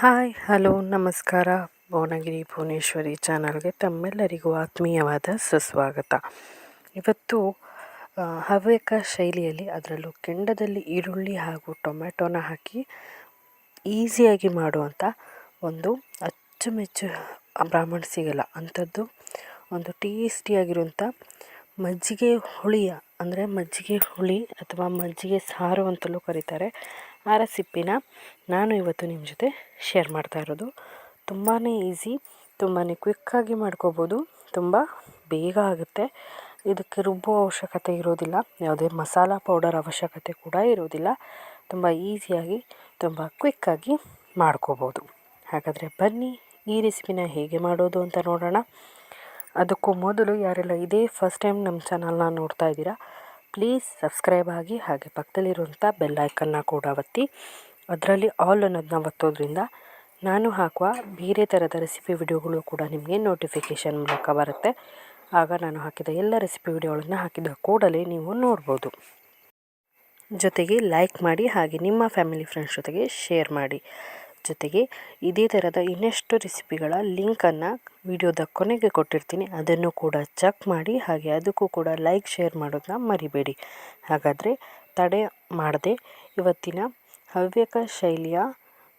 Hi, hello, ನಮಸ್ಕಾರ. ಭುವನಗಿರಿ ಭುವನೇಶ್ವರಿ ಚಾನಲ್ಗೆ ತಮ್ಮೆಲ್ಲರಿಗೂ ಆತ್ಮೀಯವಾದ ಸುಸ್ವಾಗತ. ಇವತ್ತು ಹವ್ಯಕ ಶೈಲಿಯಲ್ಲಿ ಅದರಲ್ಲೂ ಕೆಂಡದಲ್ಲಿ ಈರುಳ್ಳಿ ಹಾಗೂ ಟೊಮೆಟೊನ ಹಾಕಿ ಈಸಿಯಾಗಿ ಮಾಡುವಂಥ ಒಂದು ಅಚ್ಚುಮೆಚ್ಚು ಬ್ರಾಹ್ಮಣ ಸಿಗಲ್ಲ. ಅಂಥದ್ದು ಒಂದು ಟೇಸ್ಟಿಯಾಗಿರುವಂಥ ಮಜ್ಜಿಗೆ ಹುಳಿಯ, ಅಂದರೆ ಮಜ್ಜಿಗೆ ಹುಳಿ ಅಥವಾ ಮಜ್ಜಿಗೆ ಸಾರು ಅಂತಲೂ ಕರೀತಾರೆ. ಆ ರೆಸಿಪಿನ ನಾನು ಇವತ್ತು ನಿಮ್ಮ ಜೊತೆ ಶೇರ್ ಮಾಡ್ತಾ ಇರೋದು. ತುಂಬಾ ಈಸಿ ತುಂಬಾ ಕ್ವಿಕ್ಕಾಗಿ ಮಾಡ್ಕೋಬೋದು, ತುಂಬ ಬೇಗ ಆಗುತ್ತೆ. ಇದಕ್ಕೆ ರುಬ್ಬೋ ಅವಶ್ಯಕತೆ ಇರೋದಿಲ್ಲ, ಯಾವುದೇ ಮಸಾಲ ಪೌಡರ್ ಅವಶ್ಯಕತೆ ಕೂಡ ಇರೋದಿಲ್ಲ. ತುಂಬ ಈಸಿಯಾಗಿ ತುಂಬ ಕ್ವಿಕ್ಕಾಗಿ ಮಾಡ್ಕೋಬೋದು. ಹಾಗಾದರೆ ಬನ್ನಿ, ಈ ರೆಸಿಪಿನ ಹೇಗೆ ಮಾಡೋದು ಅಂತ ನೋಡೋಣ. ಅದಕ್ಕೂ ಮೊದಲು ಯಾರೆಲ್ಲ ಇದೇ ಫಸ್ಟ್ ಟೈಮ್ ನಮ್ಮ ಚಾನಲ್ನ ನೋಡ್ತಾ ಇದ್ದೀರಾ ಪ್ಲೀಸ್ ಸಬ್ಸ್ಕ್ರೈಬ್ ಆಗಿ ಹಾಗೆ ಪಕ್ಕದಲ್ಲಿರುವಂಥ ಬೆಲ್ ಕೂಡ ಒತ್ತಿ. ಅದರಲ್ಲಿ ಆಲ್ ಅನ್ನೋದನ್ನ ಒತ್ತೋದ್ರಿಂದ ನಾನು ಹಾಕುವ ಬೇರೆ ಥರದ ರೆಸಿಪಿ ವಿಡಿಯೋಗಳು ಕೂಡ ನಿಮಗೆ ನೋಟಿಫಿಕೇಷನ್ ಮೂಲಕ ಬರುತ್ತೆ. ಆಗ ನಾನು ಹಾಕಿದ ಎಲ್ಲ ರೆಸಿಪಿ ವಿಡಿಯೋಗಳನ್ನು ಹಾಕಿದ ಕೂಡಲೇ ನೀವು ನೋಡ್ಬೋದು. ಜೊತೆಗೆ ಲೈಕ್ ಮಾಡಿ ಹಾಗೆ ನಿಮ್ಮ ಫ್ಯಾಮಿಲಿ ಫ್ರೆಂಡ್ಸ್ ಜೊತೆಗೆ ಶೇರ್ ಮಾಡಿ. ಜೊತೆಗೆ ಇದೇ ಥರದ ಇನ್ನಷ್ಟು ರೆಸಿಪಿಗಳ ಲಿಂಕನ್ನು ವಿಡಿಯೋದ ಕೊನೆಗೆ ಕೊಟ್ಟಿರ್ತೀನಿ. ಅದನ್ನು ಕೂಡ ಚೆಕ್ ಮಾಡಿ, ಹಾಗೆ ಅದಕ್ಕೂ ಕೂಡ ಲೈಕ್, ಶೇರ್ ಮಾಡೋದನ್ನ ಮರಿಬೇಡಿ. ಹಾಗಾದರೆ ತಡೆ ಮಾಡದೆ. ಇವತ್ತಿನ ಹವ್ಯಕ ಶೈಲಿಯ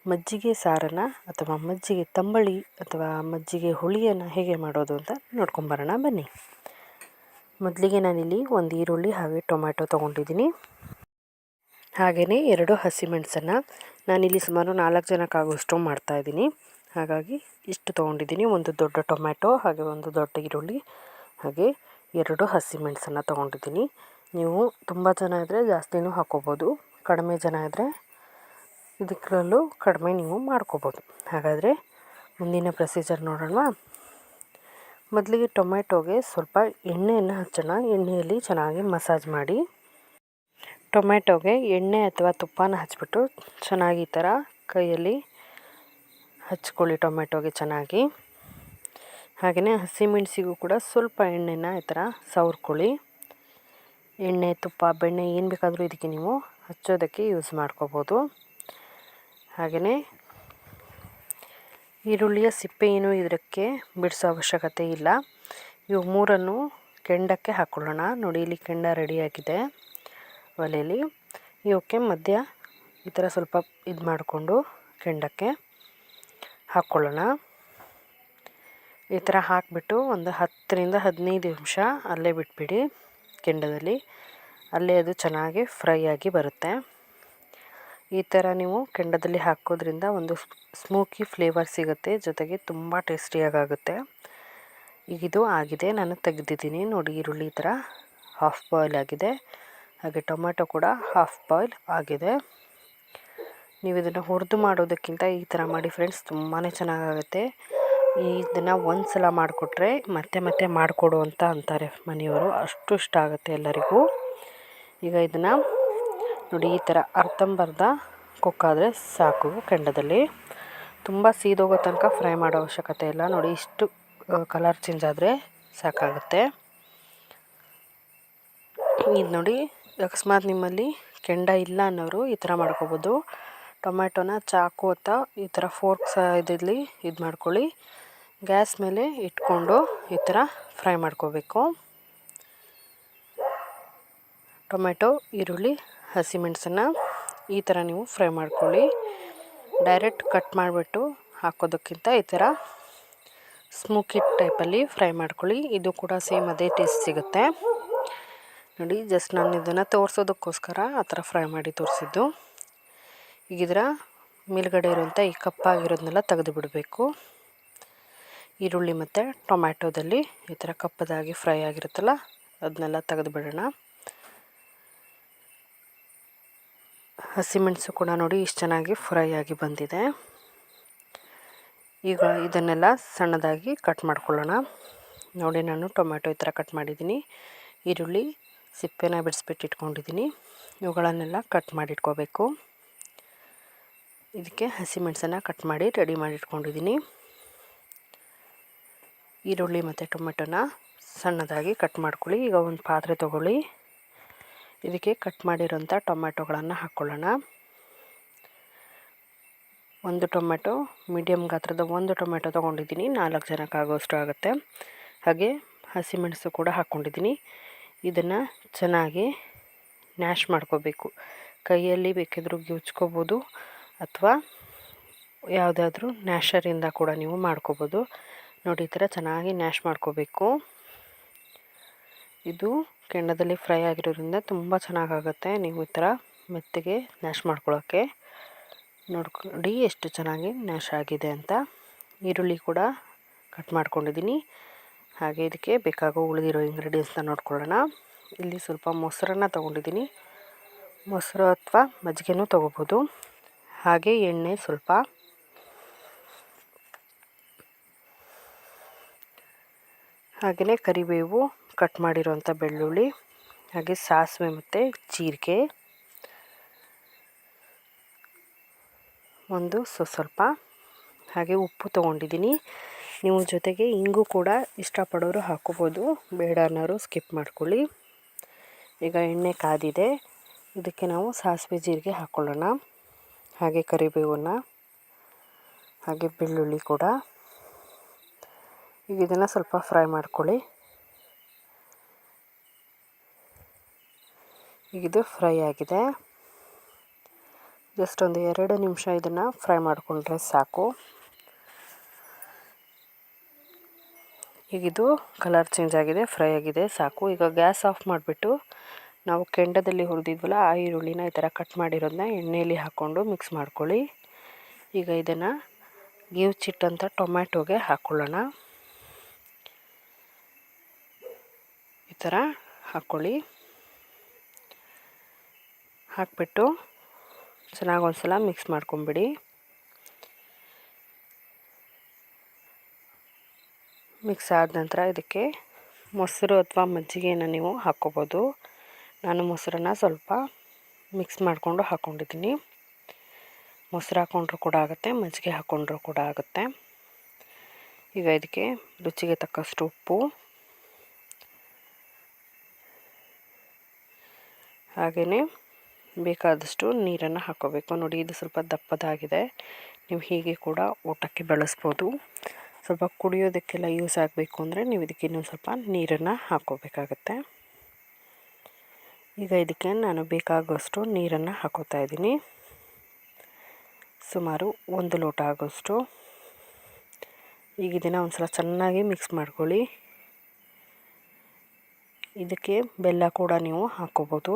ಮಜ್ಜಿಗೆ ಸಾರನ್ನು ಅಥವಾ ಮಜ್ಜಿಗೆ ತಂಬಳಿ ಅಥವಾ ಮಜ್ಜಿಗೆ ಹುಳಿಯನ್ನು ಹೇಗೆ ಮಾಡೋದು ಅಂತ ನೋಡ್ಕೊಂಬರೋಣ ಬನ್ನಿ. ಮೊದಲಿಗೆ ನಾನಿಲ್ಲಿ ಒಂದು ಈರುಳ್ಳಿ, ಹಾಗೆ ಟೊಮ್ಯಾಟೊ ತೊಗೊಂಡಿದ್ದೀನಿ. ಹಾಗೆಯೇ ಎರಡು ಹಸಿಮೆಣಸನ್ನು ನಾನಿಲ್ಲಿ ಸುಮಾರು ನಾಲ್ಕು ಜನಕ್ಕಾಗುವಷ್ಟು ಮಾಡ್ತಾಯಿದ್ದೀನಿ. ಹಾಗಾಗಿ ಇಷ್ಟು ತೊಗೊಂಡಿದ್ದೀನಿ. ಒಂದು ದೊಡ್ಡ ಟೊಮ್ಯಾಟೊ, ಹಾಗೆ ಒಂದು ದೊಡ್ಡ ಈರುಳ್ಳಿ, ಹಾಗೆ ಎರಡು ಹಸಿಮೆಣಸನ್ನು ತೊಗೊಂಡಿದ್ದೀನಿ. ನೀವು ತುಂಬ ಜನ ಇದ್ದರೆ ಜಾಸ್ತಿನೂ ಹಾಕ್ಕೋಬೋದು ಕಡಿಮೆ ಜನ ಇದ್ದರೆ ಇದಕ್ಕರಲ್ಲೂ ಕಡಿಮೆ ನೀವು ಮಾಡ್ಕೋಬೋದು. ಹಾಗಾದರೆ ಮುಂದಿನ ಪ್ರೊಸೀಜರ್ ನೋಡೋಣ. ಮೊದಲಿಗೆ ಟೊಮೆಟೊಗೆ ಸ್ವಲ್ಪ ಎಣ್ಣೆಯನ್ನು ಹಚ್ಚೋಣ. ಎಣ್ಣೆಯಲ್ಲಿ ಚೆನ್ನಾಗಿ ಮಸಾಜ್ ಮಾಡಿ. ಟೊಮ್ಯಾಟೊಗೆ ಎಣ್ಣೆ ಅಥವಾ ತುಪ್ಪನ ಹಚ್ಬಿಟ್ಟು ಚೆನ್ನಾಗಿ ಈ ಥರ ಕೈಯಲ್ಲಿ ಹಚ್ಕೊಳ್ಳಿ ಟೊಮೆಟೊಗೆ ಚೆನ್ನಾಗಿ. ಹಾಗೆಯೇ ಹಸಿಮೆಣಸಿಗೂ ಕೂಡ ಸ್ವಲ್ಪ ಎಣ್ಣೆನ ಈ ಥರ ಸವರ್ಕೊಳ್ಳಿ. ಎಣ್ಣೆ, ತುಪ್ಪ, ಬೆಣ್ಣೆ ಏನು ಬೇಕಾದರೂ ಇದಕ್ಕೆ ನೀವು ಹಚ್ಚೋದಕ್ಕೆ ಯೂಸ್ ಮಾಡ್ಕೋಬೋದು. ಹಾಗೆಯೇ ಈರುಳ್ಳಿಯ ಏನು ಇದಕ್ಕೆ ಬಿಡಿಸೋ ಅವಶ್ಯಕತೆ ಇಲ್ಲ. ಇವು ಮೂರನ್ನು ಕೆಂಡಕ್ಕೆ ಹಾಕ್ಕೊಳ್ಳೋಣ ನೋಡಿ, ಇಲ್ಲಿ ಕೆಂಡ ರೆಡಿಯಾಗಿದೆ ಒಲೆಯಲ್ಲಿ ಇವಕ್ಕೆ ಮಧ್ಯ ಈ ಥರ ಸ್ವಲ್ಪ ಇದು ಮಾಡಿಕೊಂಡು ಕೆಂಡಕ್ಕೆ ಹಾಕ್ಕೊಳ್ಳೋಣ. ಈ ಥರ ಹಾಕಿಬಿಟ್ಟು ಒಂದು ಹತ್ತರಿಂದ ಹದಿನೈದು ನಿಮಿಷ ಅಲ್ಲೇ ಬಿಟ್ಬಿಡಿ ಕೆಂಡದಲ್ಲಿ. ಅಲ್ಲೇ ಅದು ಚೆನ್ನಾಗಿ ಫ್ರೈ ಆಗಿ ಬರುತ್ತೆ. ಈ ಥರ ನೀವು ಕೆಂಡದಲ್ಲಿ ಹಾಕೋದ್ರಿಂದ ಒಂದು ಸ್ಮೋಕಿ ಫ್ಲೇವರ್ ಸಿಗುತ್ತೆ, ಜೊತೆಗೆ ತುಂಬ ಟೇಸ್ಟಿಯಾಗುತ್ತೆ ಈಗಿದು ಆಗಿದೆ, ನಾನು ತೆಗೆದಿದ್ದೀನಿ. ನೋಡಿ, ಈರುಳ್ಳಿ ಈ ಥರ ಹಾಫ್ ಬಾಯ್ಲ್ ಆಗಿದೆ. ಹಾಗೆ ಟೊಮೆಟೊ ಕೂಡ ಹಾಫ್ ಬಾಯ್ಲ್ ಆಗಿದೆ. ನೀವು ಇದನ್ನು ಹುರಿದು ಮಾಡೋದಕ್ಕಿಂತ ಈ ಥರ ಮಾಡಿ ಫ್ರೆಂಡ್ಸ್ ತುಂಬಾ ಚೆನ್ನಾಗಾಗುತ್ತೆ. ಇದನ್ನು ಒಂದು ಸಲ ಮಾಡಿಕೊಟ್ರೆ ಮತ್ತೆ ಮತ್ತೆ ಮಾಡಿಕೊಡು ಅಂತ ಅಂತಾರೆ ಮನೆಯವರು. ಅಷ್ಟು ಇಷ್ಟ ಆಗುತ್ತೆ ಎಲ್ಲರಿಗೂ. ಈಗ ಇದನ್ನು ನೋಡಿ ಈ ಥರ ಅರ್ಧಂಬರ್ಧ ಕುಕ್ಕಾದರೆ ಸಾಕು ಕೆಂಡದಲ್ಲಿ. ತುಂಬ ಸೀದೋಗೋ ತನಕ ಫ್ರೈ ಮಾಡೋ ಅವಶ್ಯಕತೆ ಇಲ್ಲ. ನೋಡಿ ಇಷ್ಟು ಕಲರ್ ಚೇಂಜ್ ಆದರೆ ಸಾಕಾಗುತ್ತೆ. ಇದು ನೋಡಿ ಅಕಸ್ಮಾತ್ ನಿಮ್ಮಲ್ಲಿ ಕೆಂಡ ಇಲ್ಲ ಅನ್ನೋರು ಈ ಥರ ಮಾಡ್ಕೋಬೋದು. ಟೊಮ್ಯಾಟೊನ ಚಾಕು ಅಂತ ಈ ಥರ ಫೋರ್ಕ್ಸ್ ಇದಿರಲಿ, ಇದು ಮಾಡ್ಕೊಳ್ಳಿ. ಗ್ಯಾಸ್ ಮೇಲೆ ಇಟ್ಕೊಂಡು ಈ ಥರ ಫ್ರೈ ಮಾಡ್ಕೋಬೇಕು. ಟೊಮೆಟೊ ಈರುಳ್ಳಿ ಹಸಿಮೆಣಸನ್ನು ಈ ಥರ ನೀವು ಫ್ರೈ ಮಾಡ್ಕೊಳ್ಳಿ. ಡೈರೆಕ್ಟ್ ಕಟ್ ಮಾಡಿಬಿಟ್ಟು ಹಾಕೋದಕ್ಕಿಂತ ಈ ಥರ ಸ್ಮೂಕಿಟ್ ಟೈಪಲ್ಲಿ ಫ್ರೈ ಮಾಡ್ಕೊಳ್ಳಿ. ಇದು ಕೂಡ ಸೇಮ್ ಅದೇ ಟೇಸ್ಟ್ ಸಿಗುತ್ತೆ. ನೋಡಿ ಜಸ್ಟ್ ನಾನು ಇದನ್ನು ತೋರಿಸೋದಕ್ಕೋಸ್ಕರ ಆ ಥರ ಫ್ರೈ ಮಾಡಿ ತೋರಿಸಿದ್ದು. ಈಗ ಇದರ ಮೇಲ್ಗಡೆ ಇರುವಂಥ ಈ ಕಪ್ಪಾಗಿರೋದನ್ನೆಲ್ಲ ತೆಗೆದು ಬಿಡಬೇಕು. ಈರುಳ್ಳಿ ಮತ್ತು ಟೊಮ್ಯಾಟೋದಲ್ಲಿ ಈ ಥರ ಕಪ್ಪದಾಗಿ ಫ್ರೈ ಆಗಿರುತ್ತಲ್ಲ, ಅದನ್ನೆಲ್ಲ ತೆಗೆದು ಬಿಡೋಣ. ಹಸಿಮೆಣಸು ಕೂಡ ನೋಡಿ ಇಷ್ಟು ಚೆನ್ನಾಗಿ ಫ್ರೈ ಆಗಿ ಬಂದಿದೆ. ಈಗ ಇದನ್ನೆಲ್ಲ ಸಣ್ಣದಾಗಿ ಕಟ್ ಮಾಡ್ಕೊಳ್ಳೋಣ. ನೋಡಿ, ನಾನು ಟೊಮ್ಯಾಟೊ ಈ ಥರ ಕಟ್ ಮಾಡಿದ್ದೀನಿ. ಈರುಳ್ಳಿ ಸಿಪ್ಪೆನ ಬಿಡಿಸ್ಬಿಟ್ಟು ಇಟ್ಕೊಂಡಿದ್ದೀನಿ. ಇವುಗಳನ್ನೆಲ್ಲ ಕಟ್ ಮಾಡಿಟ್ಕೋಬೇಕು. ಇದಕ್ಕೆ ಹಸಿಮೆಣಸನ್ನು ಕಟ್ ಮಾಡಿ ರೆಡಿ ಮಾಡಿ ಇಟ್ಕೊಂಡಿದ್ದೀನಿ ಈರುಳ್ಳಿ ಮತ್ತು ಟೊಮೆಟೊನ ಸಣ್ಣದಾಗಿ ಕಟ್ ಮಾಡ್ಕೊಳ್ಳಿ. ಈಗ ಒಂದು ಪಾತ್ರೆ ತೊಗೊಳ್ಳಿ. ಇದಕ್ಕೆ ಕಟ್ ಮಾಡಿರೋಂಥ ಟೊಮೆಟೊಗಳನ್ನು ಹಾಕ್ಕೊಳ್ಳೋಣ. ಒಂದು ಟೊಮೆಟೊ ಮೀಡಿಯಮ್ ಗಾತ್ರದ ಒಂದು ಟೊಮೆಟೊ ತೊಗೊಂಡಿದ್ದೀನಿ. ನಾಲ್ಕು ಜನಕ್ಕೆ ಆಗೋಷ್ಟು ಆಗುತ್ತೆ. ಹಾಗೆ ಹಸಿಮೆಣಸು ಕೂಡ ಹಾಕ್ಕೊಂಡಿದ್ದೀನಿ. ಇದನ್ನು ಚೆನ್ನಾಗಿ ನ್ಯಾಶ್ ಮಾಡ್ಕೋಬೇಕು. ಕೈಯಲ್ಲಿ ಬೇಕಿದ್ರೂ ಗಿಚ್ಕೋಬೋದು ಅಥವಾ ಯಾವುದಾದ್ರೂ ನ್ಯಾಶರಿಂದ ಕೂಡ ನೀವು ಮಾಡ್ಕೋಬೋದು. ನೋಡಿ, ಈ ಥರ ಚೆನ್ನಾಗಿ ನ್ಯಾಶ್ ಮಾಡ್ಕೋಬೇಕು. ಇದು ಕೆಂಡದಲ್ಲಿ ಫ್ರೈ ಆಗಿರೋದ್ರಿಂದ ತುಂಬ ಚೆನ್ನಾಗಾಗುತ್ತೆ. ನೀವು ಈ ಥರ ಮೆತ್ತಗೆ ನ್ಯಾಶ್ ಮಾಡ್ಕೊಳ್ಳೋಕ್ಕೆ ನೋಡ್ಕೊಂಡು ಎಷ್ಟು ಚೆನ್ನಾಗಿ ನ್ಯಾಶ್ ಆಗಿದೆ ಅಂತ. ಈರುಳ್ಳಿ ಕೂಡ ಕಟ್ ಮಾಡ್ಕೊಂಡಿದ್ದೀನಿ. ಹಾಗೆ ಇದಕ್ಕೆ ಬೇಕಾಗೋ ಉಳಿದಿರೋ ಇಂಗ್ರೀಡಿಯೆಂಟ್ಸ್ನ ನೋಡ್ಕೊಳ್ಳೋಣ. ಇಲ್ಲಿ ಸ್ವಲ್ಪ ಮೊಸರನ್ನು ತೊಗೊಂಡಿದ್ದೀನಿ. ಮೊಸರು ಅಥವಾ ಮಜ್ಜಿಗೆನೂ ತೊಗೋಬೋದು. ಹಾಗೆ ಎಣ್ಣೆ ಸ್ವಲ್ಪ. ಹಾಗೆಯೇ ಕರಿಬೇವು ಕಟ್ ಮಾಡಿರೋಂಥ ಬೆಳ್ಳುಳ್ಳಿ, ಹಾಗೆ ಸಾಸಿವೆ ಮತ್ತು ಜೀರಿಗೆ. ಒಂದು ಸ್ವಲ್ಪ. ಹಾಗೆ ಉಪ್ಪು ತೊಗೊಂಡಿದ್ದೀನಿ. ನೀವು ಜೊತೆಗೆ ಇಂಗು ಕೂಡ ಇಷ್ಟಪಡೋರು ಹಾಕೋಬೋದು. ಬೇಡ ಅನ್ನೋರು ಸ್ಕಿಪ್ ಮಾಡ್ಕೊಳ್ಳಿ. ಈಗ ಎಣ್ಣೆ ಕಾದಿದೆ. ಇದಕ್ಕೆ ನಾವು ಸಾಸಿವೆ ಜೀರಿಗೆ ಹಾಕ್ಕೊಳ್ಳೋಣ ಹಾಗೆ ಕರಿಬೇವನ್ನ. ಹಾಗೆ ಬೆಳ್ಳುಳ್ಳಿ ಕೂಡ. ಈಗ ಇದನ್ನು ಸ್ವಲ್ಪ ಫ್ರೈ ಮಾಡ್ಕೊಳ್ಳಿ. ಈಗ ಇದು ಫ್ರೈ ಆಗಿದೆ. ಜಸ್ಟ್ ಒಂದು ಎರಡು ನಿಮಿಷ ಇದನ್ನು ಫ್ರೈ ಮಾಡಿಕೊಂಡ್ರೆ ಸಾಕು. ಈಗ ಇದು ಕಲರ್ ಚೇಂಜ್ ಆಗಿದೆ ಫ್ರೈ ಆಗಿದೆ, ಸಾಕು. ಈಗ ಗ್ಯಾಸ್ ಆಫ್ ಮಾಡಿಬಿಟ್ಟು ನಾವು ಕೆಂಡದಲ್ಲಿ ಹುರಿದಿದ್ವಲ್ಲ, ಆ ಈರುಳ್ಳಿನ ಈ ಥರ ಕಟ್ ಮಾಡಿರೋದನ್ನ ಎಣ್ಣೆಯಲ್ಲಿ ಹಾಕ್ಕೊಂಡು ಮಿಕ್ಸ್ ಮಾಡ್ಕೊಳ್ಳಿ. ಈಗ ಇದನ್ನು ಗೀವ್ಚಿಟ್ಟಂಥ ಟೊಮ್ಯಾಟೊಗೆ ಹಾಕ್ಕೊಳ್ಳೋಣ ಥರ ಹಾಕ್ಕೊಳ್ಳಿ ಹಾಕ್ಬಿಟ್ಟು ಚೆನ್ನಾಗಿ ಒಂದು ಸಲ ಮಿಕ್ಸ್ ಮಾಡ್ಕೊಂಬಿಡಿ. ಮಿಕ್ಸ್ ಆದ ನಂತರ ಇದಕ್ಕೆ ಮೊಸರು ಅಥವಾ ಮಜ್ಜಿಗೆಯನ್ನು ನೀವು ಹಾಕ್ಕೋಬೋದು. ನಾನು ಮೊಸರನ್ನ ಸ್ವಲ್ಪ ಮಿಕ್ಸ್ ಮಾಡಿಕೊಂಡು ಹಾಕ್ಕೊಂಡಿದ್ದೀನಿ ಮೊಸರು ಹಾಕ್ಕೊಂಡ್ರೂ ಕೂಡ ಆಗುತ್ತೆ, ಮಜ್ಜಿಗೆ ಹಾಕ್ಕೊಂಡ್ರೂ ಕೂಡ ಆಗುತ್ತೆ. ಈಗ ಇದಕ್ಕೆ ರುಚಿಗೆ ತಕ್ಕಷ್ಟು ಉಪ್ಪು. ಹಾಗೆಯೇ ಬೇಕಾದಷ್ಟು ನೀರನ್ನು ಹಾಕ್ಕೋಬೇಕು. ನೋಡಿ, ಇದು ಸ್ವಲ್ಪ ದಪ್ಪದಾಗಿದೆ. ನೀವು ಹೀಗೆ ಕೂಡ ಊಟಕ್ಕೆ ಬಳಸ್ಬೋದು. ಸ್ವಲ್ಪ ಕುಡಿಯೋದಕ್ಕೆಲ್ಲ ಯೂಸ್ ಆಗಬೇಕು ಅಂದರೆ ನೀವು ಇದಕ್ಕೆ ಇನ್ನೊಂದು ಸ್ವಲ್ಪ ನೀರನ್ನು ಹಾಕ್ಕೋಬೇಕಾಗತ್ತೆ. ಈಗ ಇದಕ್ಕೆ ನಾನು ಬೇಕಾಗುವಷ್ಟು ನೀರನ್ನು ಹಾಕೋತಾ ಇದ್ದೀನಿ. ಸುಮಾರು ಒಂದು ಲೋಟ ಆಗೋಷ್ಟು. ಈಗ ಇದನ್ನು ಒಂದು ಸಲ ಚೆನ್ನಾಗಿ ಮಿಕ್ಸ್ ಮಾಡ್ಕೊಳ್ಳಿ. ಇದಕ್ಕೆ ಬೆಲ್ಲ ಕೂಡ ನೀವು ಹಾಕ್ಕೋಬೋದು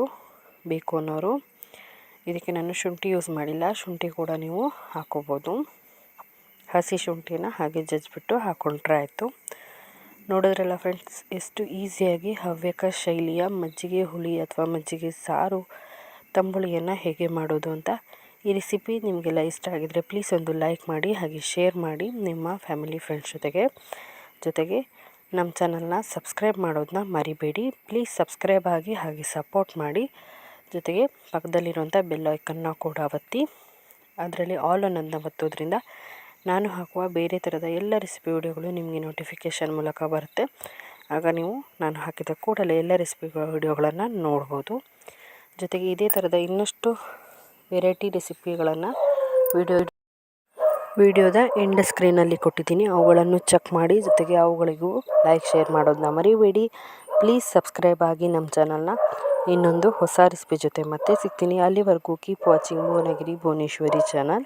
ಬೇಕು ಅನ್ನೋರು. ಇದಕ್ಕೆ ನಾನು ಶುಂಠಿ ಯೂಸ್ ಮಾಡಿಲ್ಲ, ಶುಂಠಿ ಕೂಡ ನೀವು ಹಾಕೋಬೋದು ಹಸಿ ಶುಂಠಿನ ಹಾಗೆ ಜಜ್ಜಿಬಿಟ್ಟು ಹಾಕ್ಕೊಂಡ್ರೆ ಆಯಿತು. ನೋಡಿದ್ರಲ್ಲ ಫ್ರೆಂಡ್ಸ್ ಎಷ್ಟು ಈಸಿಯಾಗಿ ಹವ್ಯಕ ಶೈಲಿಯ ಮಜ್ಜಿಗೆ ಹುಳಿ ಅಥವಾ ಮಜ್ಜಿಗೆ ಸಾರು, ತಂಬುಳಿಯನ್ನು ಹೇಗೆ ಮಾಡೋದು ಅಂತ ಈ ರೆಸಿಪಿ ನಿಮಗೆಲ್ಲ ಇಷ್ಟ ಆಗಿದರೆ ಪ್ಲೀಸ್ ಒಂದು ಲೈಕ್ ಮಾಡಿ, ಹಾಗೆ ಶೇರ್ ಮಾಡಿ ನಿಮ್ಮ ಫ್ಯಾಮಿಲಿ ಫ್ರೆಂಡ್ಸ್ ಜೊತೆಗೆ. ಜೊತೆಗೆ ನಮ್ಮ ಚಾನಲ್ನ ಸಬ್ಸ್ಕ್ರೈಬ್ ಮಾಡೋದನ್ನ ಮರಿಬೇಡಿ. ಪ್ಲೀಸ್ ಸಬ್ಸ್ಕ್ರೈಬ್ ಆಗಿ ಹಾಗೆ ಸಪೋರ್ಟ್ ಮಾಡಿ. ಜೊತೆಗೆ ಪಕ್ಕದಲ್ಲಿರುವಂಥ ಬೆಲ್ ಐಕನ್ನ ಕೂಡ ಒತ್ತಿ. ಅದರಲ್ಲಿ ಆಲ್ ಅನ್ನೋದನ್ನ ಒತ್ತೋದ್ರಿಂದ ನಾನು ಹಾಕುವ ಬೇರೆ ಥರದ ಎಲ್ಲ ರೆಸಿಪಿ ವಿಡಿಯೋಗಳು ನಿಮಗೆ ನೋಟಿಫಿಕೇಷನ್ ಮೂಲಕ ಬರುತ್ತೆ. ಆಗ ನೀವು ನಾನು ಹಾಕಿದ ಕೂಡಲೇ ಎಲ್ಲ ರೆಸಿಪಿ ವಿಡಿಯೋಗಳನ್ನು ನೋಡ್ಬೋದು. ಜೊತೆಗೆ ಇದೇ ಥರದ ಇನ್ನಷ್ಟು ವೆರೈಟಿ ರೆಸಿಪಿಗಳನ್ನು ವಿಡಿಯೋ ವಿಡಿಯೋದ ಎಂಡ್ ಸ್ಕ್ರೀನಲ್ಲಿ ಕೊಟ್ಟಿದ್ದೀನಿ. ಅವುಗಳನ್ನು ಚೆಕ್ ಮಾಡಿ, ಜೊತೆಗೆ ಅವುಗಳಿಗೂ ಲೈಕ್ ಶೇರ್ ಮಾಡೋದನ್ನ ಮರಿಬೇಡಿ. ಪ್ಲೀಸ್ ಸಬ್ಸ್ಕ್ರೈಬ್ ಆಗಿ ನಮ್ಮ ಚಾನಲ್ನ ಇನ್ನೊಂದು ಹೊಸ ರೆಸಿಪಿ ಜೊತೆ ಮತ್ತೆ ಸಿಗ್ತೀನಿ. ಅಲ್ಲಿವರೆಗೂ keep watching Bhuvanagiri Bhuvaneshwari channel